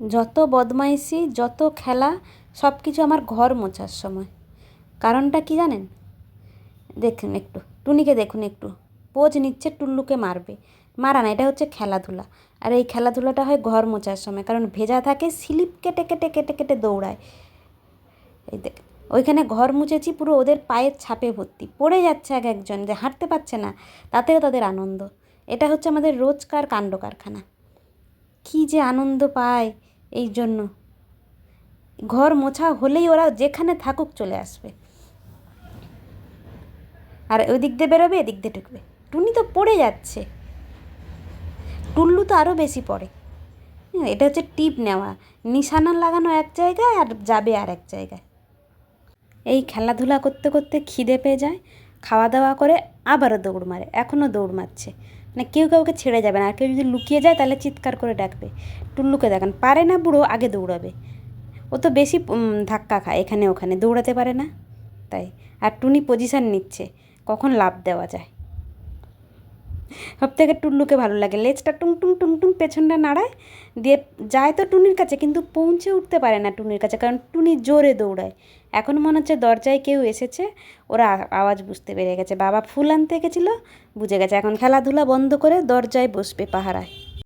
যত বদমাইশি, যত খেলা সব কিছু আমার ঘর মোছার সময়। কারণটা কি জানেন? দেখুন একটু, টুনিকে দেখুন একটু। পোজ নিচ্ছে টুল্লুকে মারবে। মারা না, এটা হচ্ছে খেলাধুলা। আর এই খেলাধুলাটা হয় ঘর মোছার সময়, কারণ ভেজা থাকে, স্লিপ কেটে কেটে কেটে কেটে দৌড়ায়। এই দেখ, ওইখানে ঘর মুছেছি, পুরো ওদের পায়ের ছাপে ভর্তি। পড়ে যাচ্ছে এক একজন, যে হাঁটতে পারছে না, তাতেও তাদের আনন্দ। এটা হচ্ছে আমাদের রোজকার কাণ্ড কারখানা। কী যে আনন্দ পায় এই জন্য। ঘর মোছা হলেই ওরা যেখানে থাকুক চলে আসবে। আর ওই দিক দিয়ে বেরোবে এদিক দিয়ে ঢুকবে। টুনি তো পড়ে যাচ্ছে। টুল্লু তো আরও বেশি পড়ে। হ্যাঁ, এটা হচ্ছে টিপ নেওয়া। নিশানা লাগানো এক জায়গায় আর যাবে আর এক জায়গায়। এই খেলাধুলা করতে করতে খিদে পেয়ে যায়। খাওয়া দাওয়া করে আবারও দৌড় মারে, এখনও দৌড় মারছে। মানে কেউ কাউকে ছেড়ে যাবে না, আর কেউ যদি লুকিয়ে যায় তাহলে চিৎকার করে ডাকবে। টুল্লুকে দেখান, পারে না বুড়ো, আগে দৌড়াবে। ও তো বেশি ধাক্কা খায় এখানে ওখানে, দৌড়াতে পারে না। তাই, আর টুনি পজিশান নিচ্ছে, কখন লাভ দেওয়া যায়। সব থেকে টুল্লুকে ভালো লাগে। লেজটা টুং টুং টুং টুং পেছনটা নাড়ায়, দিয়ে যায় তো টুনির কাছে, কিন্তু পৌঁছে উঠতে পারে না টুনির কাছে, কারণ টুনি জোরে দৌড়ায়। এখন মনে হচ্ছে দরজায় কেউ এসেছে, ওরা আওয়াজ বুঝতে পেরে গেছে। বাবা ফুল আনতে গেছিল, বুঝে গেছে। এখন খেলাধুলা বন্ধ করে দরজায় বসবে পাহারায়।